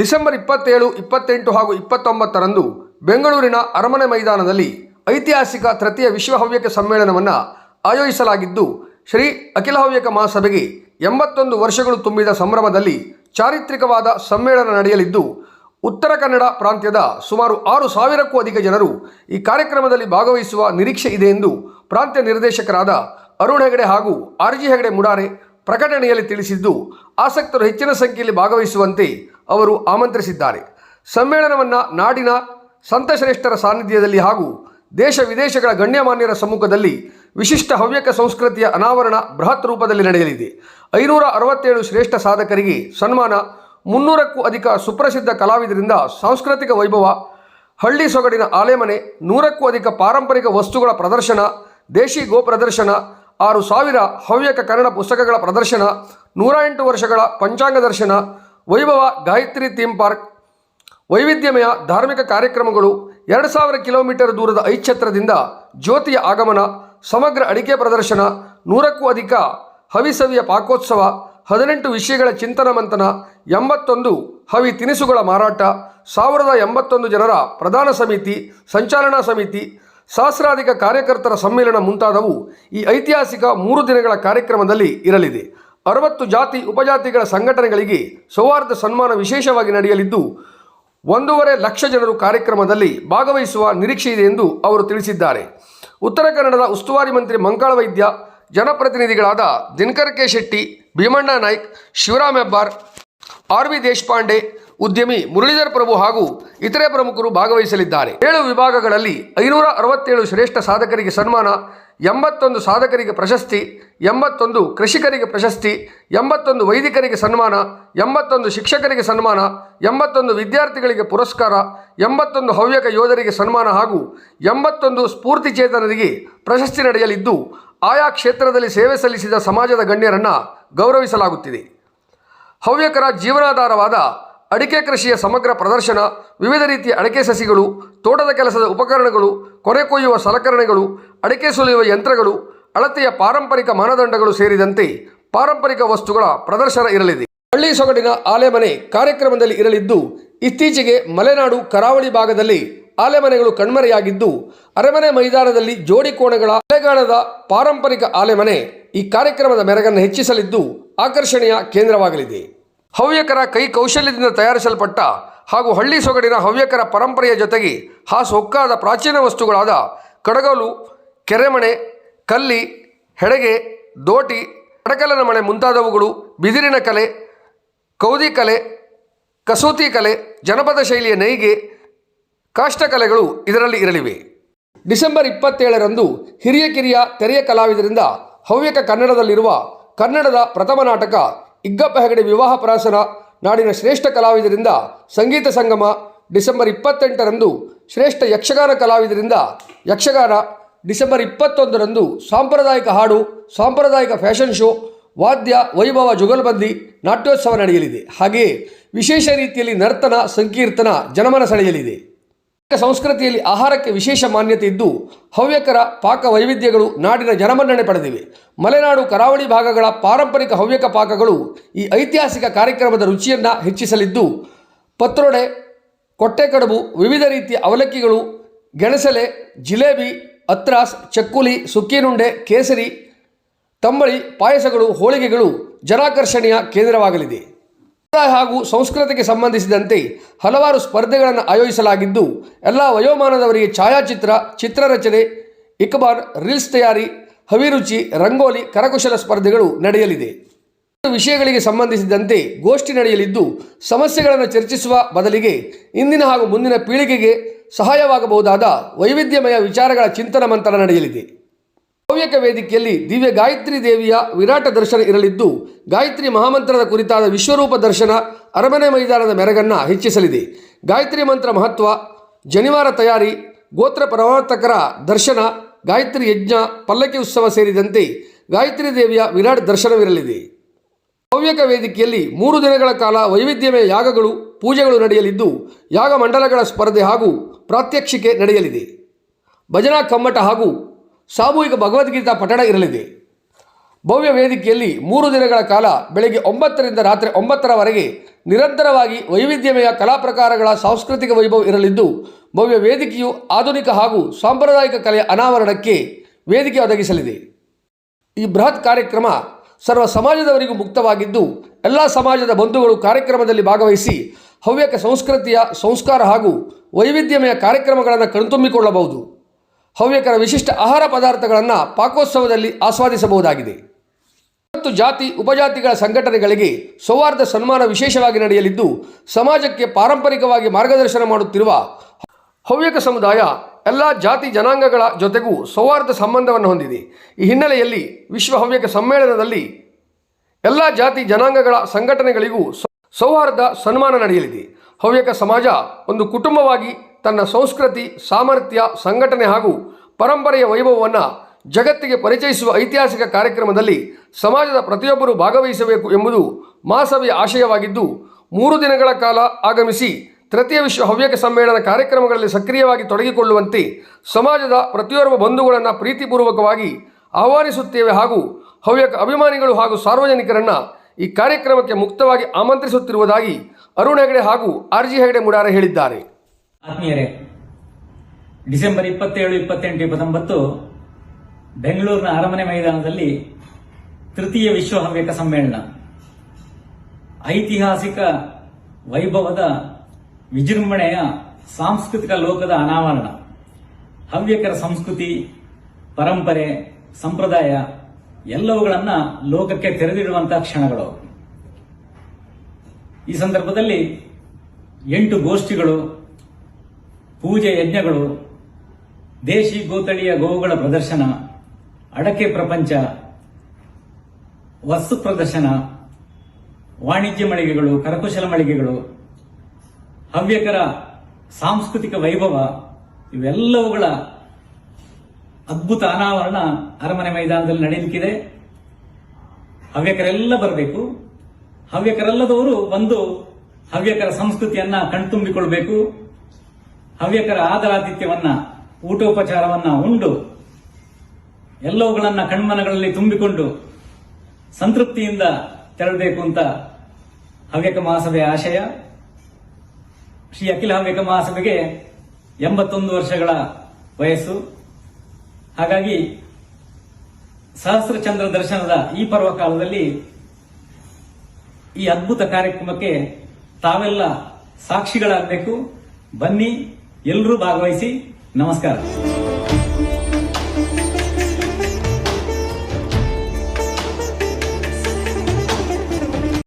December ಇಪ್ಪತ್ತೇಳು, ಇಪ್ಪತ್ತೆಂಟು ಹಾಗೂ ಇಪ್ಪತ್ತೊಂಬತ್ತರಂದು ಬೆಂಗಳೂರಿನ ಅರಮನೆ ಮೈದಾನದಲ್ಲಿ ಐತಿಹಾಸಿಕ ತೃತೀಯ ವಿಶ್ವ ಹವ್ಯಕ ಸಮ್ಮೇಳನವನ್ನು ಆಯೋಜಿಸಲಾಗಿದ್ದು, ಶ್ರೀ ಅಖಿಲ ಹವ್ಯಕ ಮಹಾಸಭೆಗೆ ಎಂಬತ್ತೊಂದು ವರ್ಷಗಳು ತುಂಬಿದ ಸಂಭ್ರಮದಲ್ಲಿ ಚಾರಿತ್ರಿಕವಾದ ಸಮ್ಮೇಳನ ನಡೆಯಲಿದ್ದು, ಉತ್ತರ ಕನ್ನಡ ಪ್ರಾಂತ್ಯದ ಸುಮಾರು ಆರು ಸಾವಿರಕ್ಕೂ ಅಧಿಕ ಜನರು ಈ ಕಾರ್ಯಕ್ರಮದಲ್ಲಿ ಭಾಗವಹಿಸುವ ನಿರೀಕ್ಷೆ ಇದೆ ಎಂದು ಪ್ರಾಂತ್ಯ ನಿರ್ದೇಶಕರಾದ ಅರುಣ್ ಹೆಗಡೆ ಹಾಗೂ ಆರ್ ಜಿ ಹೆಗಡೆ ಮುಡಾರೆ ಪ್ರಕಟಣೆಯಲ್ಲಿ ತಿಳಿಸಿದ್ದು, ಆಸಕ್ತರು ಹೆಚ್ಚಿನ ಸಂಖ್ಯೆಯಲ್ಲಿ ಭಾಗವಹಿಸುವಂತೆ ಅವರು ಆಮಂತ್ರಿಸಿದ್ದಾರೆ. ಸಮ್ಮೇಳನವನ್ನು ನಾಡಿನ ಸಂತಶ್ರೇಷ್ಠರ ಸಾನ್ನಿಧ್ಯದಲ್ಲಿ ಹಾಗೂ ದೇಶ ವಿದೇಶಗಳ ಗಣ್ಯಮಾನ್ಯರ ಸಮ್ಮುಖದಲ್ಲಿ ವಿಶಿಷ್ಟ ಹವ್ಯಕ ಸಂಸ್ಕೃತಿಯ ಅನಾವರಣ ಬೃಹತ್ ರೂಪದಲ್ಲಿ ನಡೆಯಲಿದೆ. ಐನೂರ ಅರವತ್ತೇಳು ಶ್ರೇಷ್ಠ ಸಾಧಕರಿಗೆ ಸನ್ಮಾನ, ಮುನ್ನೂರಕ್ಕೂ ಅಧಿಕ ಸುಪ್ರಸಿದ್ಧ ಕಲಾವಿದರಿಂದ ಸಾಂಸ್ಕೃತಿಕ ವೈಭವ, ಹಳ್ಳಿ ಸೊಗಡಿನ ಆಲೆಮನೆ, ನೂರಕ್ಕೂ ಅಧಿಕ ಪಾರಂಪರಿಕ ವಸ್ತುಗಳ ಪ್ರದರ್ಶನ, ದೇಶಿ ಗೋ ಪ್ರದರ್ಶನ, ಆರು ಸಾವಿರ ಹವ್ಯಕ ಕನ್ನಡ ಪುಸ್ತಕಗಳ ಪ್ರದರ್ಶನ, ನೂರ ಎಂಟು ವರ್ಷಗಳ ಪಂಚಾಂಗ ದರ್ಶನ ವೈಭವ ಗಾಯತ್ರಿ ಥೀಮ್ ಪಾರ್ಕ್, ವೈವಿಧ್ಯಮಯ ಧಾರ್ಮಿಕ ಕಾರ್ಯಕ್ರಮಗಳು ಎರಡು ಸಾವಿರ ಕಿಲೋಮೀಟರ್ ದೂರದ ಐಚ್ಛತ್ರದಿಂದ ಜ್ಯೋತಿಯ ಆಗಮನ, ಸಮಗ್ರ ಅಡಿಕೆ ಪ್ರದರ್ಶನ, ನೂರಕ್ಕೂ ಅಧಿಕ ಹವಿಸವಿಯ ಪಾಕೋತ್ಸವ, ಹದಿನೆಂಟು ವಿಷಯಗಳ ಚಿಂತನ ಮಂಥನ, ಎಂಬತ್ತೊಂದು ಹವಿ ತಿನಿಸುಗಳ ಮಾರಾಟ, ಸಾವಿರದ ಎಂಬತ್ತೊಂದು ಜನರ ಪ್ರಧಾನ ಸಮಿತಿ, ಸಂಚಾಲನಾ ಸಮಿತಿ, ಸಹಸ್ರಾಧಿಕ ಕಾರ್ಯಕರ್ತರ ಸಮ್ಮೇಳನ ಮುಂತಾದವು ಈ ಐತಿಹಾಸಿಕ ಮೂರು ದಿನಗಳ ಕಾರ್ಯಕ್ರಮದಲ್ಲಿ ಇರಲಿದೆ. ಅರವತ್ತು ಜಾತಿ ಉಪಜಾತಿಗಳ ಸಂಘಟನೆಗಳಿಗೆ ಸೌಹಾರ್ದ ಸನ್ಮಾನ ವಿಶೇಷವಾಗಿ ನಡೆಯಲಿದ್ದು, ಒಂದೂವರೆ ಲಕ್ಷ ಜನರು ಕಾರ್ಯಕ್ರಮದಲ್ಲಿ ಭಾಗವಹಿಸುವ ನಿರೀಕ್ಷೆ ಇದೆ ಎಂದು ಅವರು ತಿಳಿಸಿದ್ದಾರೆ. ಉತ್ತರ ಕನ್ನಡದ ಉಸ್ತುವಾರಿ ಮಂತ್ರಿ Mankal Vaidya, ಜನಪ್ರತಿನಿಧಿಗಳಾದ Dinakar K Shetty, Bhimanna Naik, Shivaram Hebbar, R V Deshpande ಉದ್ಯಮಿ ಮುರಳೀಧರ್ ಪ್ರಭು ಹಾಗೂ ಇತರೆ ಪ್ರಮುಖರು ಭಾಗವಹಿಸಲಿದ್ದಾರೆ. ಏಳು ವಿಭಾಗಗಳಲ್ಲಿ ಐನೂರ ಅರವತ್ತೇಳು ಶ್ರೇಷ್ಠ ಸಾಧಕರಿಗೆ ಸನ್ಮಾನ, ಎಂಬತ್ತೊಂದು ಸಾಧಕರಿಗೆ ಪ್ರಶಸ್ತಿ, ಎಂಬತ್ತೊಂದು ಕೃಷಿಕರಿಗೆ ಪ್ರಶಸ್ತಿ, ಎಂಬತ್ತೊಂದು ವೈದಿಕರಿಗೆ ಸನ್ಮಾನ, ಎಂಬತ್ತೊಂದು ಶಿಕ್ಷಕರಿಗೆ ಸನ್ಮಾನ, ಎಂಬತ್ತೊಂದು ವಿದ್ಯಾರ್ಥಿಗಳಿಗೆ ಪುರಸ್ಕಾರ, ಎಂಬತ್ತೊಂದು ಹವ್ಯಕ ಯೋಧರಿಗೆ ಸನ್ಮಾನ ಹಾಗೂ ಎಂಬತ್ತೊಂದು ಸ್ಫೂರ್ತಿ ಚೇತನರಿಗೆ ಪ್ರಶಸ್ತಿ ನಡೆಯಲಿದ್ದು, ಆಯಾ ಕ್ಷೇತ್ರದಲ್ಲಿ ಸೇವೆ ಸಲ್ಲಿಸಿದ ಸಮಾಜದ ಗಣ್ಯರನ್ನು ಗೌರವಿಸಲಾಗುತ್ತಿದೆ. ಹವ್ಯಕರ ಜೀವನಾಧಾರವಾದ ಅಡಿಕೆ ಕೃಷಿಯ ಸಮಗ್ರ ಪ್ರದರ್ಶನ, ವಿವಿಧ ರೀತಿಯ ಅಡಿಕೆ ಸಸಿಗಳು, ತೋಟದ ಕೆಲಸದ ಉಪಕರಣಗಳು ಕೊನೆ ಕೊಯ್ಯುವ ಸಲಕರಣೆಗಳು, ಅಡಿಕೆ ಸುಲಿಯುವ ಯಂತ್ರಗಳು, ಅಳತೆಯ ಪಾರಂಪರಿಕ ಮಾನದಂಡಗಳು ಸೇರಿದಂತೆ ಪಾರಂಪರಿಕ ವಸ್ತುಗಳ ಪ್ರದರ್ಶನ ಇರಲಿದೆ. ಹಳ್ಳಿ ಸೊಗಡಿನ ಆಲೆಮನೆ ಕಾರ್ಯಕ್ರಮದಲ್ಲಿ ಇರಲಿದ್ದು, ಇತ್ತೀಚೆಗೆ ಮಲೆನಾಡು ಕರಾವಳಿ ಭಾಗದಲ್ಲಿ ಆಲೆಮನೆಗಳು ಕಣ್ಮರೆಯಾಗಿದ್ದು, ಅರಮನೆ ಮೈದಾನದಲ್ಲಿ ಜೋಡಿ ಕೋಣೆಗಳ ಮಳೆಗಾಲದ ಪಾರಂಪರಿಕ ಆಲೆಮನೆ ಈ ಕಾರ್ಯಕ್ರಮದ ಮೆರಗನ್ನು ಹೆಚ್ಚಿಸಲಿದ್ದು, ಆಕರ್ಷಣೆಯ ಕೇಂದ್ರವಾಗಲಿದೆ. ಹವ್ಯಕರ ಕೈ ಕೌಶಲ್ಯದಿಂದ ತಯಾರಿಸಲ್ಪಟ್ಟ ಹಾಗೂ ಹಳ್ಳಿ ಸೊಗಡಿನ ಹವ್ಯಕರ ಪರಂಪರೆಯ ಜೊತೆಗೆ ಹಾಸು ಹೊಕ್ಕಾದ ಪ್ರಾಚೀನ ವಸ್ತುಗಳಾದ ಕಡಗಲು, ಕೆರೆಮಣೆ, ಕಲ್ಲಿ, ಹೆಡಗೆ, ದೋಟಿ, ಕಡಕಲನ ಮಣೆ ಮುಂತಾದವುಗಳು ಬಿದಿರಿನ ಕಲೆ, ಕೌದಿ ಕಲೆ, ಕಸೂತಿ ಕಲೆ, ಜನಪದ ಶೈಲಿಯ ನೈಗೆ, ಕಾಷ್ಟಕಲೆಗಳು ಇದರಲ್ಲಿ ಇರಲಿವೆ. ಡಿಸೆಂಬರ್ ಇಪ್ಪತ್ತೇಳರಂದು ಹಿರಿಯ ಕಿರಿಯ ತೆರೆಯ ಕಲಾವಿದರಿಂದ ಹವ್ಯಕ ಕನ್ನಡದಲ್ಲಿರುವ ಕನ್ನಡದ ಪ್ರಥಮ ನಾಟಕ ಇಗ್ಗಪ್ಪ ಹೆಗಡೆ ವಿವಾಹ ಪ್ರಾಸನ ನಾಡಿನ ಶ್ರೇಷ್ಠ ಕಲಾವಿದರಿಂದ ಸಂಗೀತ ಸಂಗಮ ಡಿಸೆಂಬರ್ ಇಪ್ಪತ್ತೆಂಟರಂದು ಶ್ರೇಷ್ಠ ಯಕ್ಷಗಾನ ಕಲಾವಿದರಿಂದ ಯಕ್ಷಗಾನ ಡಿಸೆಂಬರ್ ಇಪ್ಪತ್ತೊಂದರಂದು ಸಾಂಪ್ರದಾಯಿಕ ಹಾಡು, ಸಾಂಪ್ರದಾಯಿಕ ಫ್ಯಾಷನ್ ಶೋ, ವಾದ್ಯ, ವೈಭವ, ಜುಗಲ್ಬಂದಿ ನಾಟ್ಯೋತ್ಸವ ನಡೆಯಲಿದೆ. ಹಾಗೆಯೇ ವಿಶೇಷ ರೀತಿಯಲ್ಲಿ ನರ್ತನ, ಸಂಕೀರ್ತನ, ಜನಮನ ಸೆಳೆಯಲಿದೆ. ಸಂಸ್ಕೃತಿಯಲ್ಲಿ ಆಹಾರಕ್ಕೆ ವಿಶೇಷ ಮಾನ್ಯತೆ ಇದ್ದು, ಹವ್ಯಕರ ಪಾಕ ವೈವಿಧ್ಯಗಳು ನಾಡಿನ ಜನಮನ್ನಣೆ ಪಡೆದಿವೆ. ಮಲೆನಾಡು ಕರಾವಳಿ ಭಾಗಗಳ ಪಾರಂಪರಿಕ ಹವ್ಯಕ ಪಾಕಗಳು ಈ ಐತಿಹಾಸಿಕ ಕಾರ್ಯಕ್ರಮದ ರುಚಿಯನ್ನು ಹೆಚ್ಚಿಸಲಿದ್ದು, ಪತ್ರೊಡೆ, ಕೊಟ್ಟೆಕಡುಬು, ವಿವಿಧ ರೀತಿಯ ಅವಲಕ್ಕಿಗಳು, ಗೆಣಸಲೆ, ಜಿಲೇಬಿ, ಅತ್ರಾಸ್, ಚಕ್ಕುಲಿ, ಸುಕ್ಕಿನುಂಡೆ, ಕೇಸರಿ, ತಂಬಳಿ, ಪಾಯಸಗಳು, ಹೋಳಿಗೆಗಳು ಜನಾಕರ್ಷಣೆಯ ಕೇಂದ್ರವಾಗಲಿದೆ. ಹಾಗೂ ಸಂಸ್ಕೃತಿಗೆ ಸಂಬಂಧಿಸಿದಂತೆ ಹಲವಾರು ಸ್ಪರ್ಧೆಗಳನ್ನು ಆಯೋಜಿಸಲಾಗಿದ್ದು, ಎಲ್ಲ ವಯೋಮಾನದವರಿಗೆ ಛಾಯಾಚಿತ್ರ, ಚಿತ್ರರಚನೆ ಇಕ್ಬಾರ್ ರೀಲ್ಸ್ ತಯಾರಿ ಹವಿರುಚಿ ರಂಗೋಲಿ, ಕರಕುಶಲ ಸ್ಪರ್ಧೆಗಳು ನಡೆಯಲಿದೆ. ವಿಷಯಗಳಿಗೆ ಸಂಬಂಧಿಸಿದಂತೆ ಗೋಷ್ಠಿ ನಡೆಯಲಿದ್ದು, ಸಮಸ್ಯೆಗಳನ್ನು ಚರ್ಚಿಸುವ ಬದಲಿಗೆ ಇಂದಿನ ಹಾಗೂ ಮುಂದಿನ ಪೀಳಿಗೆಗೆ ಸಹಾಯವಾಗಬಹುದಾದ ವೈವಿಧ್ಯಮಯ ವಿಚಾರಗಳ ಚಿಂತನ ಮಂಥನ ನಡೆಯಲಿದೆ. ಹವ್ಯಕ ವೇದಿಕೆಯಲ್ಲಿ ದಿವ್ಯ ಗಾಯತ್ರಿ ದೇವಿಯ ವಿರಾಟ ದರ್ಶನ ಇರಲಿದ್ದು, ಗಾಯತ್ರಿ ಮಹಾಮಂತ್ರದ ಕುರಿತಾದ ವಿಶ್ವರೂಪ ದರ್ಶನ ಅರಮನೆ ಮೈದಾನದ ಮೆರಗನ್ನು ಹೆಚ್ಚಿಸಲಿದೆ. ಗಾಯತ್ರಿ ಮಂತ್ರ ಮಹತ್ವ, ಜನಿವಾರ ತಯಾರಿ, ಗೋತ್ರ ಪ್ರವರ್ತಕರ ದರ್ಶನ, ಗಾಯತ್ರಿ ಯಜ್ಞ, ಪಲ್ಲಕ್ಕಿ ಉತ್ಸವ ಸೇರಿದಂತೆ ಗಾಯತ್ರಿ ದೇವಿಯ ವಿರಾಟ್ ದರ್ಶನವಿರಲಿದೆ. ಹವ್ಯಕ ವೇದಿಕೆಯಲ್ಲಿ ಮೂರು ದಿನಗಳ ಕಾಲ ವೈವಿಧ್ಯಮಯ ಯಾಗಗಳು, ಪೂಜೆಗಳು ನಡೆಯಲಿದ್ದು ಯಾಗ ಮಂಡಲಗಳ ಸ್ಪರ್ಧೆ ಹಾಗೂ ಪ್ರಾತ್ಯಕ್ಷಿಕೆ ನಡೆಯಲಿದೆ. ಭಜನಾ ಕಮ್ಮಟ ಹಾಗೂ ಸಾಮೂಹಿಕ ಭಗವದ್ಗೀತಾ ಪಠಣ ಇರಲಿದೆ. ಭವ್ಯ ವೇದಿಕೆಯಲ್ಲಿ ಮೂರು ದಿನಗಳ ಕಾಲ ಬೆಳಗ್ಗೆ ಒಂಬತ್ತರಿಂದ ರಾತ್ರಿ ಒಂಬತ್ತರವರೆಗೆ ನಿರಂತರವಾಗಿ ವೈವಿಧ್ಯಮಯ ಕಲಾ ಪ್ರಕಾರಗಳ ಸಾಂಸ್ಕೃತಿಕ ವೈಭವ ಇರಲಿದ್ದು, ಭವ್ಯ ವೇದಿಕೆಯು ಆಧುನಿಕ ಹಾಗೂ ಸಾಂಪ್ರದಾಯಿಕ ಕಲೆಯ ಅನಾವರಣಕ್ಕೆ ವೇದಿಕೆ ಒದಗಿಸಲಿದೆ. ಈ ಬೃಹತ್ ಕಾರ್ಯಕ್ರಮ ಸರ್ವ ಸಮಾಜದವರಿಗೂ ಮುಕ್ತವಾಗಿದ್ದು, ಎಲ್ಲ ಸಮಾಜದ ಬಂಧುಗಳು ಕಾರ್ಯಕ್ರಮದಲ್ಲಿ ಭಾಗವಹಿಸಿ ಹವ್ಯಕ ಸಂಸ್ಕೃತಿಯ ಸಂಸ್ಕಾರ ಹಾಗೂ ವೈವಿಧ್ಯಮಯ ಕಾರ್ಯಕ್ರಮಗಳನ್ನು ಕಣ್ತುಂಬಿಕೊಳ್ಳಬಹುದು. ಹವ್ಯಕರ ವಿಶಿಷ್ಟ ಆಹಾರ ಪದಾರ್ಥಗಳನ್ನು ಪಾಕೋತ್ಸವದಲ್ಲಿ ಆಸ್ವಾದಿಸಬಹುದಾಗಿದೆ. ಮತ್ತು ಜಾತಿ, ಉಪಜಾತಿಗಳ ಸಂಘಟನೆಗಳಿಗೆ ಸೌಹಾರ್ದ ಸನ್ಮಾನ ವಿಶೇಷವಾಗಿ ನಡೆಯಲಿದ್ದು, ಸಮಾಜಕ್ಕೆ ಪಾರಂಪರಿಕವಾಗಿ ಮಾರ್ಗದರ್ಶನ ಮಾಡುತ್ತಿರುವ ಹವ್ಯಕ ಸಮುದಾಯ ಎಲ್ಲ ಜಾತಿ ಜನಾಂಗಗಳ ಜೊತೆಗೂ ಸೌಹಾರ್ದ ಸಂಬಂಧವನ್ನು ಹೊಂದಿದೆ. ಈ ಹಿನ್ನೆಲೆಯಲ್ಲಿ ವಿಶ್ವ ಹವ್ಯಕ ಸಮ್ಮೇಳನದಲ್ಲಿ ಎಲ್ಲ ಜಾತಿ ಜನಾಂಗಗಳ ಸಂಘಟನೆಗಳಿಗೂ ಸೌಹಾರ್ದ ಸನ್ಮಾನ ನಡೆಯಲಿದೆ. ಹವ್ಯಕ ಸಮಾಜ ಒಂದು ಕುಟುಂಬವಾಗಿ ತನ್ನ ಸಂಸ್ಕೃತಿ, ಸಾಮರ್ಥ್ಯ, ಸಂಘಟನೆ ಹಾಗೂ ಪರಂಪರೆಯ ವೈಭವವನ್ನು ಜಗತ್ತಿಗೆ ಪರಿಚಯಿಸುವ ಐತಿಹಾಸಿಕ ಕಾರ್ಯಕ್ರಮದಲ್ಲಿ ಸಮಾಜದ ಪ್ರತಿಯೊಬ್ಬರೂ ಭಾಗವಹಿಸಬೇಕು ಎಂಬುದು ಮಹಾಸಭೆಯ ಆಶಯವಾಗಿದ್ದು, ಮೂರು ದಿನಗಳ ಕಾಲ ಆಗಮಿಸಿ ತೃತೀಯ ವಿಶ್ವ ಹವ್ಯಕ ಸಮ್ಮೇಳನ ಕಾರ್ಯಕ್ರಮಗಳಲ್ಲಿ ಸಕ್ರಿಯವಾಗಿ ತೊಡಗಿಕೊಳ್ಳುವಂತೆ ಸಮಾಜದ ಪ್ರತಿಯೊಬ್ಬ ಬಂಧುಗಳನ್ನು ಪ್ರೀತಿಪೂರ್ವಕವಾಗಿ ಆಹ್ವಾನಿಸುತ್ತೇವೆ ಹಾಗೂ ಹವ್ಯಕ ಅಭಿಮಾನಿಗಳು ಹಾಗೂ ಸಾರ್ವಜನಿಕರನ್ನು ಈ ಕಾರ್ಯಕ್ರಮಕ್ಕೆ ಮುಕ್ತವಾಗಿ ಆಮಂತ್ರಿಸುತ್ತಿರುವುದಾಗಿ ಅರುಣ್ ಹೆಗಡೆ ಹಾಗೂ ಆರ್ ಜಿ ಹೆಗಡೆ ಮುಡಾರೆ ಹೇಳಿದ್ದಾರೆ. ಆತ್ಮೀಯರೇ, ಡಿಸೆಂಬರ್ ಇಪ್ಪತ್ತೇಳು, ಇಪ್ಪತ್ತೆಂಟು, ಇಪ್ಪತ್ತೊಂಬತ್ತು, ಬೆಂಗಳೂರಿನ ಅರಮನೆ ಮೈದಾನದಲ್ಲಿ ತೃತೀಯ ವಿಶ್ವ ಹವ್ಯಕ ಸಮ್ಮೇಳನ. ಐತಿಹಾಸಿಕ ವೈಭವದ ವಿಜೃಂಭಣೆಯ ಸಾಂಸ್ಕೃತಿಕ ಲೋಕದ ಅನಾವರಣ. ಹವ್ಯಕರ ಸಂಸ್ಕೃತಿ, ಪರಂಪರೆ, ಸಂಪ್ರದಾಯ, ಎಲ್ಲವುಗಳನ್ನು ಲೋಕಕ್ಕೆ ತೆರೆದಿಡುವಂತಹ ಕ್ಷಣಗಳು. ಈ ಸಂದರ್ಭದಲ್ಲಿ ಎಂಟು ಗೋಷ್ಠಿಗಳು ಪೂಜೆ ಯಜ್ಞಗಳು, ದೇಶಿ ಗೋತಳಿಯ ಗೋವುಗಳ ಪ್ರದರ್ಶನ, ಅಡಕೆ ಪ್ರಪಂಚ, ವಸ್ತು ಪ್ರದರ್ಶನ, ವಾಣಿಜ್ಯ ಮಳಿಗೆಗಳು, ಕರಕುಶಲ ಮಳಿಗೆಗಳು, ಹವ್ಯಕರ, ಸಾಂಸ್ಕೃತಿಕ ವೈಭವ, ಇವೆಲ್ಲವುಗಳ ಅದ್ಭುತ ಅನಾವರಣ ಅರಮನೆ ಮೈದಾನದಲ್ಲಿ ನಡೆಯಲಿಕ್ಕಿದೆ. ಹವ್ಯಕರೆಲ್ಲ ಬರಬೇಕು. ಹವ್ಯಕರಲ್ಲದವರು ಬಂದು ಹವ್ಯಕರ ಸಂಸ್ಕೃತಿಯನ್ನ ಕಣ್ತುಂಬಿಕೊಳ್ಬೇಕು. ಹವ್ಯಕರ ಆದರಾತಿಥ್ಯವನ್ನ ಊಟೋಪಚಾರವನ್ನ ಉಂಡು, ಎಲ್ಲವುಗಳನ್ನ ಕಣ್ಮನಗಳಲ್ಲಿ ತುಂಬಿಕೊಂಡು ಸಂತೃಪ್ತಿಯಿಂದ ತೆರಳಬೇಕು ಅಂತ ಹವ್ಯಕ ಮಹಾಸಭೆಯ ಆಶಯ. ಶ್ರೀ ಅಖಿಲ ಹವ್ಯಕ ಮಹಾಸಭೆಗೆ ಎಂಬತ್ತೊಂದು ವರ್ಷಗಳ ವಯಸ್ಸು. ಹಾಗಾಗಿ ಸಹಸ್ರಚಂದ್ರ ದರ್ಶನದ ಈ ಪರ್ವಕಾಲದಲ್ಲಿ ಈ ಅದ್ಭುತ ಕಾರ್ಯಕ್ರಮಕ್ಕೆ ತಾವೆಲ್ಲ ಸಾಕ್ಷಿಗಳಾಗಬೇಕು. ಬನ್ನಿ ಎಲ್ಲರೂ ಭಾಗವಹಿಸಿ ನಮಸ್ಕಾರ.